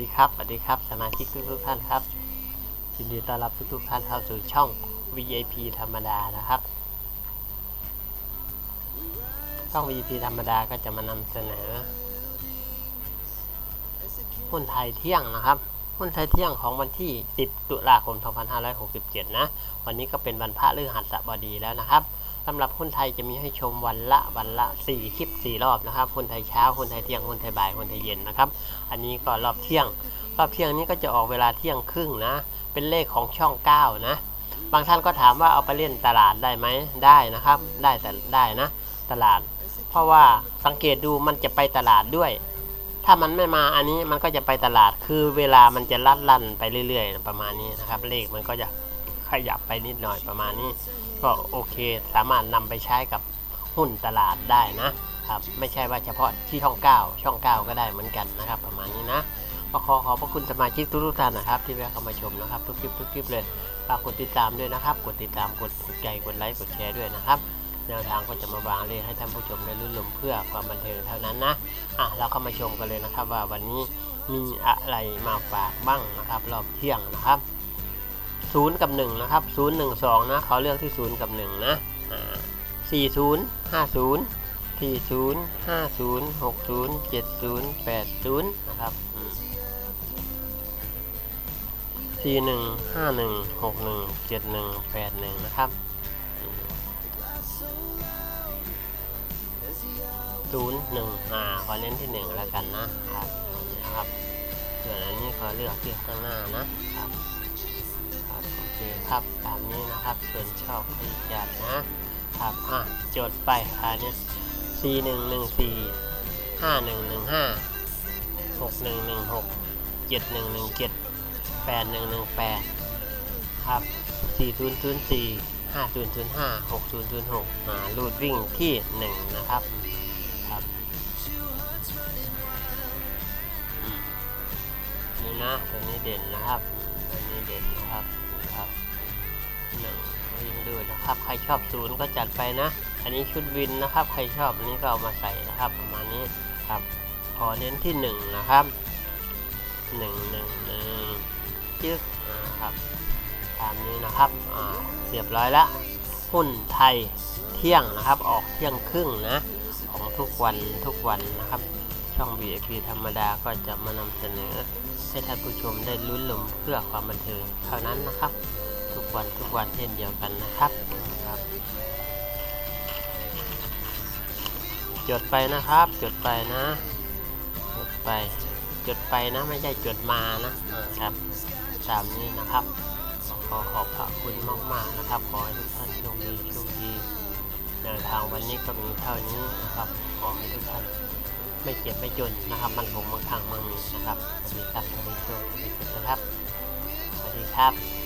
ดีครับสวัสดีครับสมาชิกทุกๆท่านครับยินดีต้อนรับทุกทุกๆท่านเข้าสู่ช่อง VIP ธรรมดานะครับ ช่อง VIP ธรรมดาก็จะมานำเสนอหุ้นไทยเที่ยงนะครับหุ้นไทยเที่ยงของวันที่ 10 ตุลาคม 2567 นะ วันนี้ก็เป็นวันพระฤหัสบดีแล้วนะครับ สำหรับหุ้นไทยจะมีให้ชมวันละวันละ 4 คลิป 4 รอบนะครับหุ้นไทยเช้าหุ้นไทยเที่ยงหุ้นไทยบ่ายหุ้นไทยเย็นนะครับ อันนี้ก็รอบเที่ยง รอบเที่ยงนี้ก็จะออกเวลาเที่ยงครึ่งนะ เป็นเลขของช่อง 9 นะ บางท่านก็ถามว่าเอาไปเล่นตลาดได้ไหม ได้นะครับ ได้แต่ได้นะ ตลาด เพราะว่าสังเกตดูมันจะไปตลาดด้วย ถ้ามันไม่มาอันนี้มันก็จะไปตลาด คือเวลามันจะลัดลั่นไปเรื่อย ๆ ประมาณนี้นะครับ เลขมันก็จะ ขยับไปนิดหน่อยประมาณนี้ ก็โอเคสามารถนำไปใช้กับหุ้นตลาดได้นะครับ ไม่ใช่ว่าเฉพาะที่ช่อง 9 ช่อง 9 ก็ได้เหมือนกันนะครับ ประมาณนี้นะก็ขอขอบพระคุณสมาชิกทุกท่านนะครับ ที่แวะเข้ามาชมนะครับ ทุกคลิปทุกคลิปเลยฝากกดติดตามด้วยนะครับ กดติดตามกดถูกใจกดไลค์กดแชร์ด้วยนะครับแนวทางก็จะมาวางเลขให้ท่านผู้ชมได้รุ่นลมเพื่อความบันเทิงเท่านั้นนะอะเราเข้ามาชมกันเลยนะครับว่าวันนี้มีอะไรมาฝากบ้างนะครับ รอบเที่ยงนะครับ ศูนย์กับหนึ่งนะครับศูนย์หนึ่งสองนะ เขาเลือกที่ศูนย์กับหนึ่งนะสี่ศูนย์ห้าศูนย์สี่ศูนย์ห้าศูนย์หกศูนย์เจ็ดศูนย์แปดศูนย์นะครับสี่หนึ่งห้าหนึ่งหกหนึ่งเจ็ดหนึ่งแปดหนึ่งนะครับศูนย์หนึ่งอ่าขอเน้นที่หนึ่งแล้วกันนะครับนะครับส่วนอันนี้ขอเลือกที่ข้างหน้านะครับ ครับโอเครับตามนี้นะครับส่วนชอบขยันนะครับอะจดไปค่ะเนี่ยสี่หนึ่งหนึ่งสี่ห้าหนึ่งหนึ่งห้าหกหนึ่งหนึ่งหกเจ็ดหนึ่งหนึ่งเจ็ดแปดหนึ่งหนึ่งแปดครับสี่ศูนย์ศูนย์สี่ห้าศูนย์ศูนย์ห้าหกศูนย์ศูนย์หกอ่ารูดวิ่งที่หนึ่งนะครับครับนี่นะตัวนี้เด่นนะครับตัวนี้เด่นนะครับ นะครับ ใครชอบศูนย์ก็จัดไปนะ อันนี้ชุดวินนะครับ ใครชอบอันนี้ก็เอามาใส่นะครับ ประมาณนี้ครับขอเน้นที่หนึ่งนะครับหนึ่งหนึ่งหนึ่งจึ๊กอ่าครับตามนี้นะครับเรียบร้อยละหุ้นไทยเที่ยงนะครับ ออกเที่ยงครึ่งนะ ของทุกวันทุกวันนะครับ ช่อง VIP ธรรมดาก็จะมานำเสนอ ให้ท่านผู้ชมได้ลุ้นลมเพื่อความบันเทิงเท่านั้นนะครับ ทุกวันทุกวันเช่นเดียวกันนะครับครับ จดไปนะครับ จดไปนะ จดไป จดไปนะไม่ใช่จดมานะครับตามนี้นะครับ ขอขอบพระคุณมากๆนะครับ ขอให้ทุกท่านโชคดีโชคดีแนวทางวันนี้ก็มีเท่านี้นะครับ ขอให้ทุกท่านไม่เจ็บไม่จนนะครับ มันคงบางครั้งมันมีนะครับสวัสดีครับสวัสดีโชคสวัสดีครับสวัสดีครับ